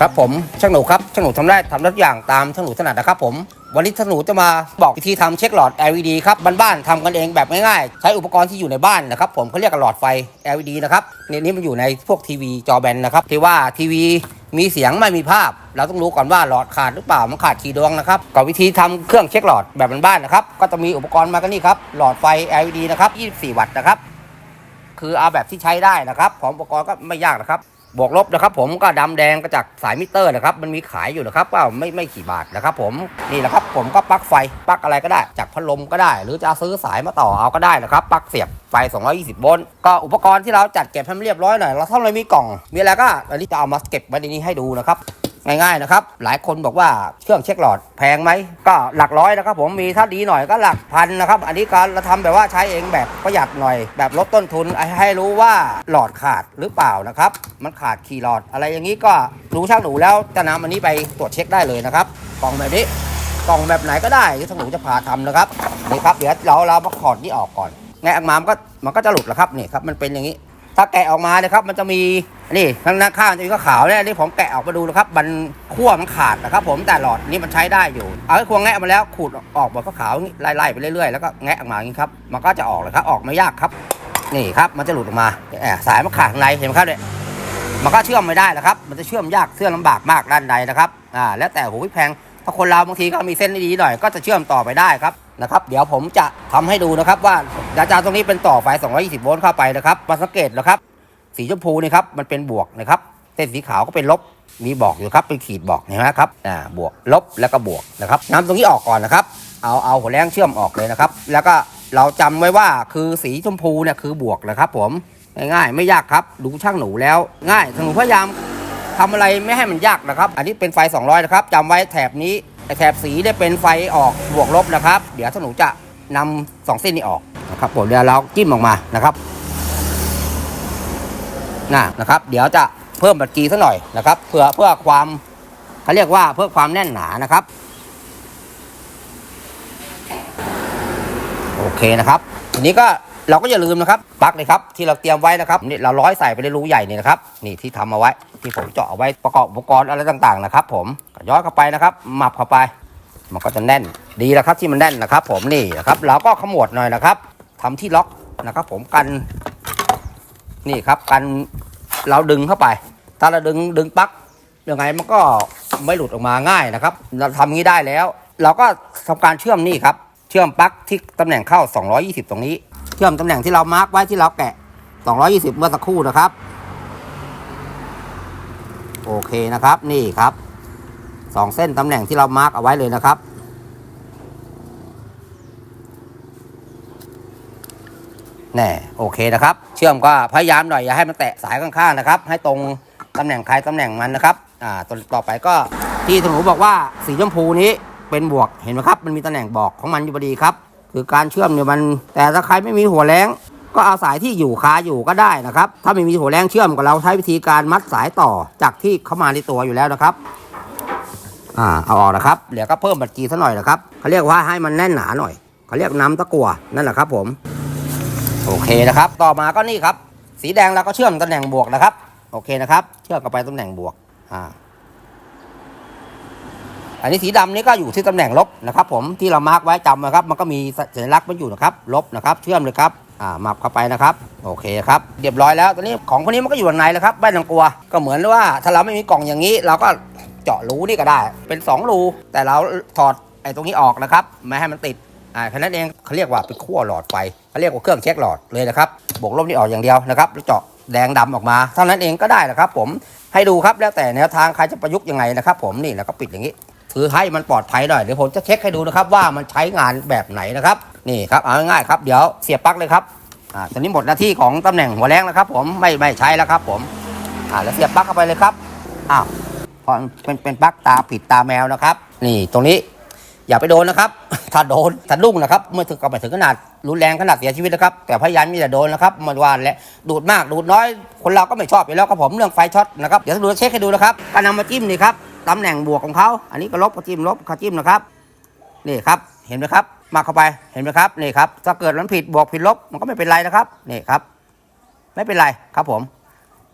ครับผมช่างหนูครับช่างหนูทำได้ทำทุกอย่างตามช่างหนูถนัดนะครับผมวันนี้ช่างหนูจะมาบอกวิธีทำเช็คหลอด LED ครับบ้านๆทำกันเองแบบง่ายๆ ใช้อุปกรณ์ที่อยู่ในบ้านนะครับผมเขาเรียกกันหลอดไฟ LED นะครับนี่นี่มันอยู่ในพวกทีวีจอแบนนะครับที่ว่าทีวีมีเสียงไม่มีภาพ เราต้องรู้ก่อนว่าหลอดขาดหรือเปล่ามันขาดกี่ดวงนะครับก่อนวิธีทำเครื่องเช็คหลอดแบบบ้านๆนะครับก็จะมีอุปกรณ์มากันนี่ครับหลอดไฟ LED นะครับ24 วัตต์นะครับคือเอาแบบที่ใช้ได้นะครับของอุปกรณ์ก็ไม่ยากนะครับ บวกลบนะครับ ผมก็ดำแดงก็จากสายมิเตอร์นะครับ มันมีขายอยู่นะครับก็ไม่ไม่กี่บาทนะครับผมนี่แหละครับ ผมก็ปลั๊กไฟปลั๊กอะไรก็ได้ จากพัดลมก็ได้ หรือจะซื้อสายมาต่อเอาก็ได้นะครับปลั๊กเสียบไฟ 220 โวลต์ก็อุปกรณ์ที่เราจัดเก็บให้มันเรียบร้อยหน่อยเราถ้าเรามีกล่อง มีอะไรก็อันนี้จะเอามาเก็บไว้ในนี้ให้ดูนะครับ ง่ายๆนะครับ หลายคนบอกว่าเครื่องเช็คหลอดแพงไหม ก็หลักร้อยนะครับผมมีถ้าดีหน่อยก็หลักพันนะครับ อันนี้การเราทำแบบว่าใช้เองแบบประหยัดหน่อย แบบลดต้นทุนให้รู้ว่าหลอดขาดหรือเปล่านะครับ มันขาดคีย์หลอดอะไรอย่างนี้ก็รู้ช่างหนูแล้วจะนำอันนี้ไปตรวจเช็คได้เลยนะครับกล่องแบบนี้กล่องแบบไหนก็ได้ที่ช่างหนูจะพาทำนะครับนี่ครับเดี๋ยวเราเรามาถอดนี่ออกก่อนไงออกมามก็มันก็จะหลุดแล้วครับนี่ครับมันเป็นอย่างนี้ ถ้าแกะออกมาเนี่ยครับ มันจะมีนี่ข้างหน้าข้างจะมีขาวเนี่ยนี่ผมแกะออกมาดูนะครับ มันขั้วมันขาดนะครับ ผมแต่หลอดนี่มันใช้ได้อยู่ เอาไอ้ควงแงะมาแล้วขูดออกหมดก็ขาวไล่ๆไปเรื่อยๆแล้วก็แงะออกมาอย่างนี้ครับมันก็จะออกเลยครับออกไม่ยากครับ นี่ครับมันจะหลุดออกมาแอบสายมันขาดข้างในเห็นไหมครับเนี่ยมันก็เชื่อมไม่ได้นะครับ มันจะเชื่อมยากเชื่อมลำบากมากด้านใดนะครับอ่าแล้วแต่โหยแพง ถ้าคนเราบางทีก็มีเส้นดีๆหน่อยก็จะเชื่อมต่อไปได้ครับนะครับ เดี๋ยวผมจะทำให้ดูนะครับ ว่าอาจารย์ตรงนี้เป็นต่อไฟ 220 โวลต์เข้าไปนะครับมาสังเกตนะครับ สีชมพูนี่ครับมันเป็นบวกนะครับเส้นสีขาวก็เป็นลบมีบอกอยู่ครับเป็นขีดบอกนไหมครับอ่าบวกลบแล้วก็บวกนะครับน้ำตรงนี้ออกก่อนนะครับเอาเอาหัวแรงเชื่อมออกเลยนะครับ แล้วก็เราจำไว้ว่าคือสีชมพูเนี่ยคือบวกนะครับ ผมง่ายๆไม่ยากครับ ดูช่างหนูแล้ว ง่ายช่างหนูพยายาม ทำอะไรไม่ให้มันยากนะครับ อันนี้เป็นไฟ 200 นะครับจำไว้แถบนี้แถบสีเนี่ยเป็นไฟออกบวกลบนะครับ เดี๋ยวช่าหนูจะนำสองเส้นนี้ออกนะครับผมเดี๋ยวเราจิ้มออกมานะครับน่ะนะครับ เดี๋ยวจะเพิ่มบัตรกีสักหน่อยนะครับเพื่อเพื่อความเขาเรียกว่าเพื่อความแน่นหนานะครับ โอเคนะครับทีนี้ก็ เราก็อย่าลืมนะครับปลั๊กเลยครับที่เราเตรียมไว้นะครับนี่เราร้อยใส่ไปในรูใหญ่นี่นะครับนี่ที่ทำเอาไว้ที่ผมเจาะเอาไว้ประกอบอุปกรณ์อะไรต่างๆนะครับ ผมก็ย้อนเข้าไปนะครับหมับเข้าไป มันก็จะแน่นดีแล้วครับที่มันแน่นนะครับ ผมนี่นะครับเราก็ขมวดหน่อยนะครับทำที่ล็อกนะครับ ผมกันนี่ครับกันเราดึงเข้าไป ถ้าเราดึงดึงปลั๊กยังไงมันก็ไม่หลุดออกมาง่ายนะครับ เราทำงี้ได้แล้ว เราก็ทำการเชื่อมนี่ครับ เชื่อมปลั๊กที่ตำแหน่งเข้า 220 ตรงนี้ เชื่อมตำแหน่งที่เรามาร์กไว้ที่เราแกะ 220 เมื่อสักครู่นะครับ โอเคนะครับนี่ครับสองเส้นตำแหน่งที่เรามาร์กเอาไว้เลยนะครับ แน่โอเคนะครับ เชื่อมก็พยายามหน่อยอย่าให้มันแตะสายข้างๆนะครับ ให้ตรงตำแหน่งใครตำแหน่งมันนะครับ อ่าตัวต่อไปก็ที่ถนูบอกว่าสีชมพูนี้เป็นบวกเห็นไหมครับ มันมีตำแหน่งบอกของมันอยู่พอดีครับ คือการเชื่อมเนี่ยมัน แต่ถ้าใครไม่มีหัวแรงก็เอาสายที่อยู่คาอยู่ก็ได้นะครับ ถ้าไม่มีหัวแรงเชื่อมก็เราใช้วิธีการมัดสายต่อจากที่เข้ามาในตัวอยู่แล้วนะครับอ่าเอาออกนะครับเดี๋ยวก็เพิ่มบัตรกีซะหน่อยนะครับเขาเรียกว่าให้มันแน่นหนาหน่อยเขาเรียกน้ำตะกัวนั่นแหละครับ ผมโอเคนะครับ ต่อมาก็นี่ครับ สีแดงเราก็เชื่อมตำแหน่งบวกนะครับ โอเคนะครับ เชื่อมกับไปตำแหน่งบวกอ่า อันนี้สีดำนี่ก็อยู่ที่ตำแหน่งลบนะครับ ผมที่เรามาร์กไว้จำนะครับ มันก็มีสัญลักษณ์มันอยู่นะครับ ลบนะครับ เชื่อมเลยครับอ่ามับเข้าไปนะครับโอเคครับเรียบร้อยแล้วตอนนี้ของพวกนี้มันก็อยู่ข้างในแล้วครับไม่ต้องกลัว ก็เหมือนว่าถ้าเราไม่มีกล่องอย่างนี้เราก็เจาะรูนี่ก็ได้ เป็น 2 รู แต่เราถอดไอ้ตรงนี้ออกนะครับไม่ให้มันติดอ่าแค่นั้นเองเขาเรียกว่าเป็นขั้วหลอดไฟเขาเรียกว่าเครื่องเช็คหลอดเลยนะครับบวกลบนี่ออกอย่างเดียวนะครับแล้วเจาะแดงดำออกมาเท่านั้นเองก็ได้นะครับ ผมให้ดูครับแล้วแต่แนวทางใครจะประยุกต์ยังไงนะครับ ผมนี่แล้วก็ปิดอย่างนี้ ถือให้มันปลอดภัยหน่อยเดี๋ยวผมจะเช็คให้ดูนะครับว่ามันใช้งานแบบไหนนะครับนี่ครับเอาง่ายๆครับเดี๋ยวเสียบปลั๊กเลยครับอ่าตอนนี้หมดหน้าที่ของตำแหน่งหัวแรงแล้วครับ ผมไม่ไม่ใช้แล้วครับ ผมอ่าแล้วเสียบปลั๊กเข้าไปเลยครับอ้าวพอเป็นเป็นปลั๊กตาผิดตาแมวนะครับ นี่ตรงนี้ อย่าไปโดนนะครับ ถ้าโดนถ้าลุ่งนะครับ เมื่อถึงกับไปถึงขนาดรุนแรงขนาดเสียชีวิตนะครับ แต่พยายามมีแต่โดนนะครับมันวานและดูดมากดูดน้อย คนเราก็ไม่ชอบอยู่แล้วครับผมเรื่องไฟช็อตนะครับ เดี๋ยวดูเช็คให้ดูนะครับก็นำมาจิ้มนี่ครับตำแหน่งบวกของเขา อันนี้ก็ลบก็จิ้มลบก็จิ้มนะครับ นี่ครับ เห็นไหมครับ มาเข้าไป เห็นไหมครับ นี่ครับ ถ้าเกิดมันผิดบวกผิดลบ มันก็ไม่เป็นไรนะครับ นี่ครับ ไม่เป็นไรครับผม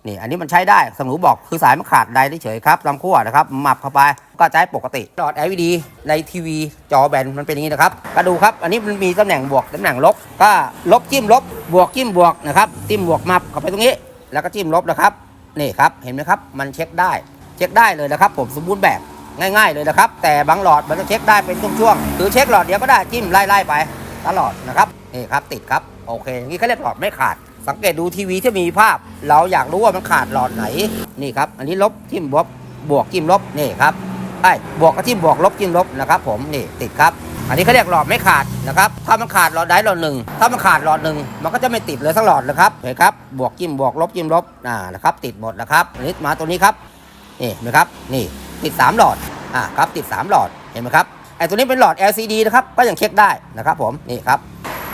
นี่อันนี้มันใช้ได้สมหนูบอกคือสายมันขาดใดเฉยครับลำขั้วนะครับหมับเข้าไปก็ใช้ปกติหลอด LED ในทีวีจอแบนมันเป็นอย่างนี้นะครับก็ดูครับ อันนี้มันมีตำแหน่งบวกตำแหน่งลบ ก็ลบจิ้มลบบวกจิ้มบวกนะครับจิ้มบวกมับเข้าไปตรงนี้ แล้วก็จิ้มลบนะครับนี่ครับเห็นไหมครับมันเช็คได้เช็คได้เลยนะครับ ผมสมบูรณ์แบบง่ายๆเลยนะครับ แต่บางหลอดมันจะเช็คได้เป็นช่วงๆคือเช็คหลอดเดียวก็ได้จิ้มไล่ๆไปตลอดนะครับนี่ครับติดครับโอเคอย่างนี้เขาเรียกหลอดไม่ขาด สังเกตดูทีวีที่มีภาพ เราอยากรู้ว่ามันขาดหลอดไหนนี่ครับ อันนี้ลบจิ้มบวกบวกจิ้มลบนี่ครับไอ้บวกกับจิ้มบวกลบจิ้มลบนะครับผมนี่ติดครับอันนี้เขาเรียกหลอดไม่ขาดนะครับ ถ้ามันขาดหลอดใดหลอดหนึ่ง ถ้ามันขาดหลอดหนึ่ง มันก็จะไม่ติดเลยสักหลอดเลยครับ เห็นครับ บวกจิ้มบวกลบจิ้มลบอ่านะครับ ติดหมดนะครับอันนี้มาตัวนี้ครับ นี่เห็นะครับ นี่ ติด 3 หลอด อ่าครับ ติด 3 หลอด เห็นไหมครับ ไอ้ตัวนี้เป็นหลอด LCD นะครับ ก็ยังเช็คได้นะครับผม นี่ครับ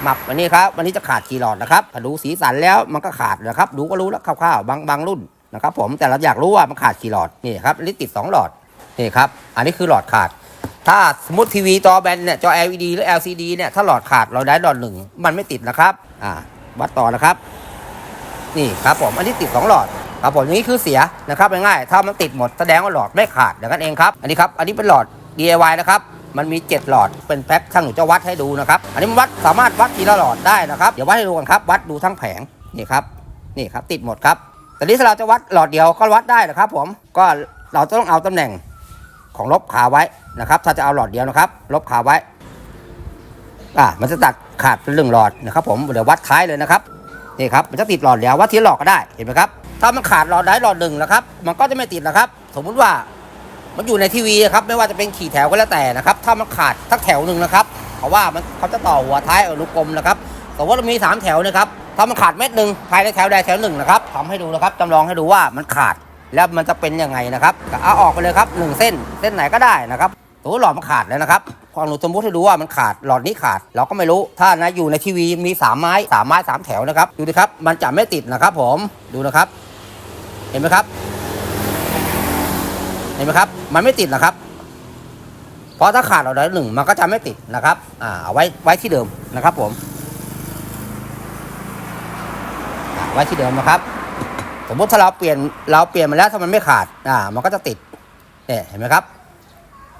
หมับวันนี้ครับวันนี้จะขาดกี่หลอดนะครับถ้าดูสีสันแล้วมันก็ขาดนะครับ ดูก็รู้แล้วคร่าวๆบางบางรุ่นนะครับ ผมแต่เราอยากรู้ว่ามันขาดกี่หลอดนี่ครับอันนี้ติด 2 หลอดนี่ครับอันนี้คือหลอดขาด ถ้าสมมติทีวีจอแบนเนี่ยจอ LED หรือ LCD เนี่ยถ้าหลอดขาดเราได้หลอดหนึ่งมันไม่ติดนะครับอ่าวัดต่อนะครับ นี่ครับผมอันนี้ติด 2 หลอดครับผมอย่างนี้คือเสียนะครับง่ายๆถ้ามันติดหมดแสดงว่าหลอดไม่ขาดอย่างนั้นเองครับอันนี้ครับอันนี้เป็นหลอด DIY นะครับ มันมี 7 หลอด เป็นแพ็คช่างหนูจะวัดให้ดูนะครับ อันนี้มันวัดสามารถวัดทีละหลอดได้นะครับ เดี๋ยววัดให้ดูกันครับ วัดดูทั้งแผง นี่ครับ นี่ครับ ติดหมดครับ แต่นี้ถ้าเราจะวัดหลอดเดียวก็วัดได้นะครับ ผม ก็เราต้องเอาตำแหน่งของลบขาไว้นะครับ ถ้าจะเอาหลอดเดียวนะครับ ลบขาไว้ อ่า มันจะตัดขาดเป็นเรื่งหลอดนะครับ ผม เดี๋ยววัดท้ายเลยนะครับ นี่ครับ มันจะติดหลอดเดียววัดทีละหลอดก็ได้ เห็นไหมครับ ถ้ามันขาดหลอดใดหลอดหนึ่งนะครับ มันก็จะไม่ติดนะครับ สมมุติว่า มันอยู่ในทีวีนะครับไม่ว่าจะเป็นขี่แถวก็แล้วแต่นะครับ ถ้ามันขาดสักแถวหนึ่งนะครับเพราะว่ามันเขาจะต่อหัวท้ายอนุกรมนะครับสมมติว่ามีสามแถวนะครับถ้ามันขาดเม็ดหนึ่งภายในแถวใดแถวหนึ่งนะครับทำให้ดูนะครับจำลองให้ดูว่ามันขาดแล้วมันจะเป็นยังไงนะครับเอาออกไปเลยครับหนึ่งเส้นเส้นไหนก็ได้นะครับตัวหลอดมันขาดแล้วนะครับพอหนูสมมติให้ดูว่ามันขาดหลอดนี้ขาด เราก็ไม่รู้ถ้านะอยู่ในทีวีมีสามไม้สามไม้สามแถวนะครับ ดูดิครับ มันจะไม่ติดนะครับผมดูนะครับ เห็นไหมครับ เห็นไหมครับ มันไม่ติดนะครับ เพราะถ้าขาดเราได้หนึ่งมันก็จะไม่ติดนะครับอ่าเอาไว้ไว้ที่เดิมนะครับ ผมไว้ที่เดิมนะครับ สมมติถ้าเราเปลี่ยนเราเปลี่ยนมาแล้วถ้ามันไม่ขาดอ่ามันก็จะติดเนี่ยเห็นไหมครับ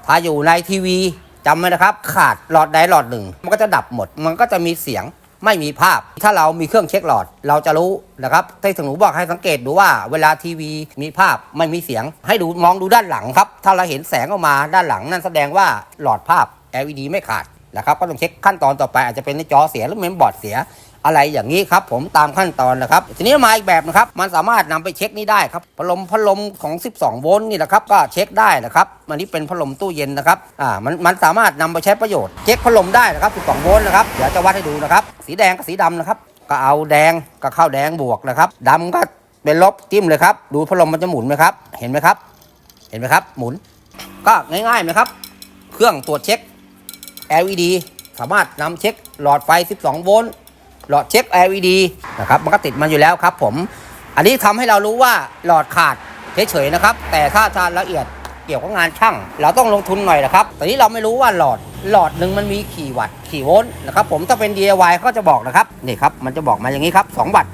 ถ้าอยู่ในทีวีจำไว้นะครับ ขาดหลอดใดหลอดหนึ่ง มันก็จะดับหมด มันก็จะมีเสียง ไม่มีภาพ ถ้าเรามีเครื่องเช็คหลอด เราจะรู้นะครับที่ถึงหนูบอกให้สังเกตดูว่าเวลาทีวีมีภาพไม่มีเสียง ให้ดูมองดูด้านหลังครับ ถ้าเราเห็นแสงออกมาด้านหลังนั่นแสดงว่าหลอดภาพ LED ไม่ขาดนะครับก็ต้องเช็คขั้นตอนต่อไปอาจจะเป็นในจอเสียหรือเมมบอร์ดเสีย อะไรอย่างนี้ครับผมตามขั้นตอนนะครับ ทีนี้มาอีกแบบนะครับมันสามารถนำไปเช็คนี้ได้ครับพัดลมพัดลมของ 12 โวลต์นี่นะครับก็เช็คได้นะครับอันนี้เป็นพัดลมตู้เย็นนะครับอ่ามันมันสามารถนำไปใช้ประโยชน์เช็คพัดลมได้นะครับ 12 โวลต์นะครับเดี๋ยวจะวัดให้ดูนะครับ สีแดงกับสีดำนะครับ ก็เอาแดงก็เข้าแดงบวกนะครับดำก็เป็นลบจิ้มเลยครับ ดูพัดลมมันจะหมุนไหมครับ เห็นไหมครับ เห็นไหมครับ หมุน ก็ง่ายๆไหมครับ เครื่องตรวจเช็ค LED สามารถนำเช็คหลอดไฟ 12 โวลต์ หลอดเช็ค LED นะครับมันก็ติดมาอยู่แล้วครับผมอันนี้ทำให้เรารู้ว่าหลอดขาดเฉยๆนะครับ แต่ถ้าจะละเอียดเกี่ยวกับงานช่าง เราต้องลงทุนหน่อยนะครับแต่นี้เราไม่รู้ว่าหลอดหลอดหนึ่งมันมีกี่วัตต์กี่โวลต์นะครับผมถ้าเป็น DIY ก็จะบอกนะครับนี่ครับมันจะบอกมาอย่างนี้ครับ2วัตต์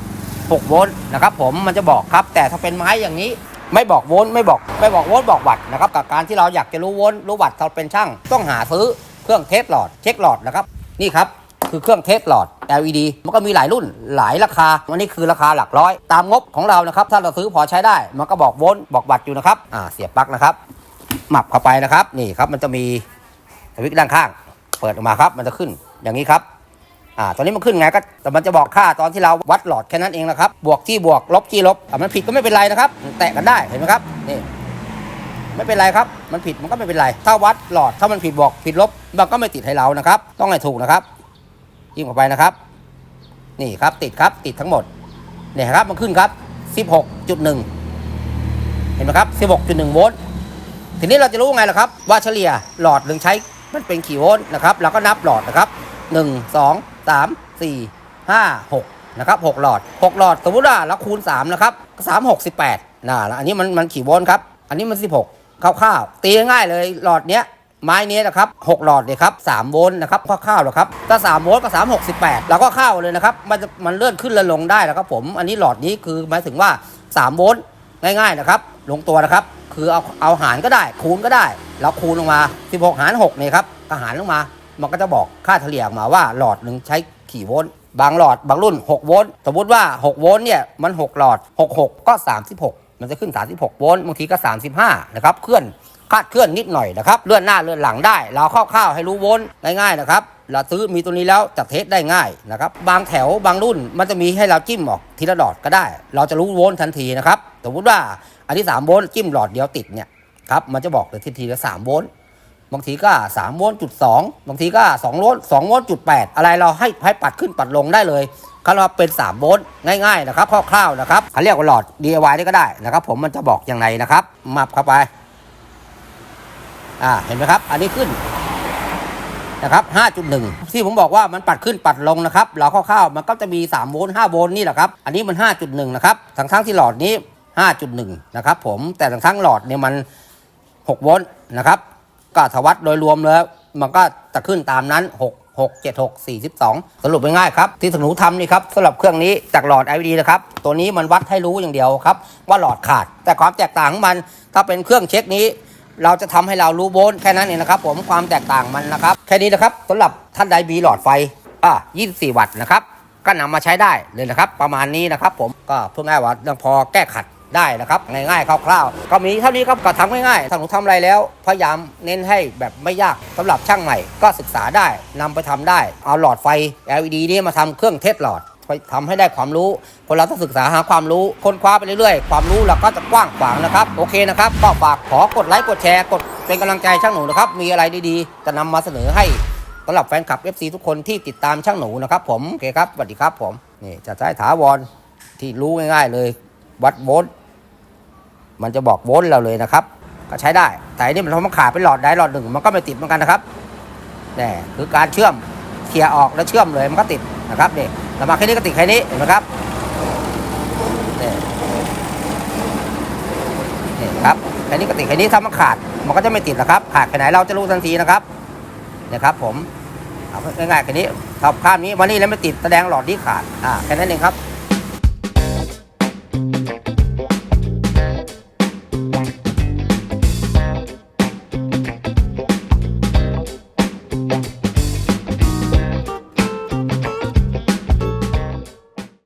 6โวลต์นะครับผมมันจะบอกครับแต่ถ้าเป็นไม้อย่างนี้ไม่บอกโวลต์ไม่บอกไม่บอกโวลต์บอกวัตต์นะครับกับการที่เราอยากจะรู้โวลต์รู้วัตต์เราเป็นช่าง ต้องหาซื้อเครื่องเทสหลอดเช็คหลอดนะครับนี่ครับ คือเครื่องเทสหลอด LED มันก็มีหลายรุ่นหลายราคาวันนี้คือราคาหลักร้อย ตามงบของเรานะครับ ถ้าเราซื้อพอใช้ได้ มันก็บอกโวลต์บอกวัตต์อยู่นะครับอ่าเสียบปลั๊กนะครับหมับเข้าไปนะครับนี่ครับมันจะมีสวิตช์ด้านข้าง เปิดออกมาครับ มันจะขึ้นอย่างนี้ครับอ่าตอนนี้มันขึ้นไงก็แต่มันจะบอกค่าตอนที่เราวัดหลอดแค่นั้นเองนะครับ บวกที่บวกลบที่ลบอะมันผิดก็ไม่เป็นไรนะครับ แตะกันได้เห็นไหมครับนี่ไม่เป็นไรครับ มันผิดมันก็ไม่เป็นไร ถ้าวัดหลอดถ้ามันผิดบวกผิดลบมันก็ไม่ติดให้เรานะครับ ต้องให้ถูกนะครับ ยิ่งออกไปนะครับ นี่ครับติดครับติดทั้งหมดเนี่ยครับมันขึ้นครับ 16.1 เห็นไหมครับ 16.1 โวลต์ทีนี้เราจะรู้ไงล่ะครับ ว่าเฉลี่ยหลอดหนึ่งใช้มันเป็นกี่โวลต์นะครับ เราก็นับหลอดนะครับ 1 2 3 4 5 6 นะครับ 6 หลอด 6 หลอดสมมติว่าเราคูณ 3 นะครับ 3 6 18นะแล้วอันนี้มันมันกี่โวลต์ครับ อันนี้มัน 16คร่าวๆตีง่ายเลยหลอดเนี้ย ไม้นี้นะครับ6หลอดเลยครับ3โวลต์นะครับคร่าวๆนะครับถ้า3โวลต์ก็3 68เราก็เข้าเลยนะครับมันจะมันเลื่อนขึ้นและลงได้นะครับผมอันนี้หลอดนี้คือหมายถึงว่า3โวลต์ง่ายๆนะครับลงตัวนะครับคือเอาเอาหารก็ได้ คูณก็ได้ แล้วคูณลงมา 16 หาร6เนี่ยครับก็หารลงมา มันก็จะบอกค่าเฉลี่ยมาว่าหลอดหนึ่งใช้กี่โวลต์บางหลอดบางรุ่น 6 โวลต์สมมติว่า 6 โวลต์เนี่ยมัน 6 หลอด 66 ก็ 36 มันจะขึ้น 36 โวลต์บางทีก็ 35 นะครับเคลื่อน คาดเคลื่อนนิดหน่อยนะครับ เลื่อนหน้าเลื่อนหลังได้ เราคร่าวๆให้รู้โวล์ง่ายๆนะครับเราซื้อมีตัวนี้แล้วจับเทสได้ง่ายนะครับ บางแถวบางรุ่นมันจะมีให้เราจิ้มออกทีละหลอดก็ได้ เราจะรู้โวลต์ทันทีนะครับ สมมติว่าอันที่3โวลต์จิ้มหลอดเดียวติดเนี่ยครับ มันจะบอกเลยทีทีละ3โวลต์ บางทีก็3โวลต์จุด2บางทีก็2โวลต์2โวลต์จุด8อะไรเราให้ให้ปัดขึ้นปัดลงได้เลยเขาเราเป็น3โวลต์ง่ายๆนะครับคร่าวๆนะครับเขาเรียกว่าหลอด DIY ได้ก็ได้นะครับ ผมมันจะบอกอยังไงนะครับ มับเข้าไป อ่าเห็นไหมครับ อันนี้ขึ้นนะครับ 5.1 ที่ผมบอกว่ามันปัดขึ้นปัดลงนะครับ เราคร่าวๆมันก็จะมี 3 โวลต์ 5 โวลต์นี่แหละครับ อันนี้มัน 5.1 นะครับ ทั้งทั้งที่หลอดนี้ 5.1 นะครับผม แต่ทั้งทั้งหลอดเนี่ยมัน 6 โวลต์นะครับ ก็ทวัดโดยรวมแล้ว มันก็จะขึ้นตามนั้น 6 6 7 6 42 สรุปง่ายๆครับ ที่ถนูทำนี่ครับสำหรับเครื่องนี้จากหลอด LED นะครับ ตัวนี้มันวัดให้รู้อย่างเดียวครับ ว่าหลอดขาด แต่ความแตกต่างของมัน ถ้าเป็นเครื่องเช็คนี้ เราจะทำให้เรารู้โวลต์แค่นั้นเองนะครับ ผมความแตกต่างมันนะครับ แค่นี้นะครับสำหรับท่านใดมีหลอดไฟอะ24 วัตต์นะครับ ก็นำมาใช้ได้เลยนะครับ ประมาณนี้นะครับ ผมก็เพื่อง่ายว่ายังพอแก้ขัดได้นะครับ ง่ายๆคร่าวๆ ก็มีเท่านี้ครับก็ทำง่ายๆถ้าหนูทำอะไรแล้ว พยายามเน้นให้แบบไม่ยากสำหรับช่างใหม่ ก็ศึกษาได้นำไปทำได้ เอาหลอดไฟ LED นี้มาทำเครื่องเทสหลอด ไปทำให้ได้ความรู้ คนเราต้องศึกษาหาความรู้ ค้นคว้าไปเรื่อยๆ ความรู้เราก็จะกว้างขวางนะครับ โอเคนะครับ ก็ฝากขอกดไลค์กดแชร์กดเป็นกำลังใจช่างหนูนะครับ มีอะไรดีๆ จะนำมาเสนอให้สำหรับแฟนคลับ FC ทุกคนที่ติดตามช่างหนูนะครับ ผมโอเคครับสวัสดีครับผมนี่จะใช้ถาวรที่รู้ง่ายๆเลย วัดโวลต์มันจะบอกโวลต์เราเลยนะครับ ก็ใช้ได้แต่อันนี่มันมันขาดเป็นหลอดใดหลอดหนึ่งมันก็ไม่ติดเหมือนกันนะครับนี่คือการเชื่อมเคลียร์ออกแล้วเชื่อมเลยมันก็ติดนะครับนี่ เรามาแค่นี้ก็ติดแค่นี้เห็นไหมครับนี่ครับแค่นี้ก็ติดแค่นี้ถ้ามันขาดมันก็จะไม่ติดนะครับขาดแค่ไหนเราจะรู้ทันทีนะครับนี่ครับ ผมเอาง่ายๆแค่นี้ถ้าข้ามนี้วันนี้แล้วไม่ติดแสดงหลอดที่ขาดอ่าแค่นั้นเองครับ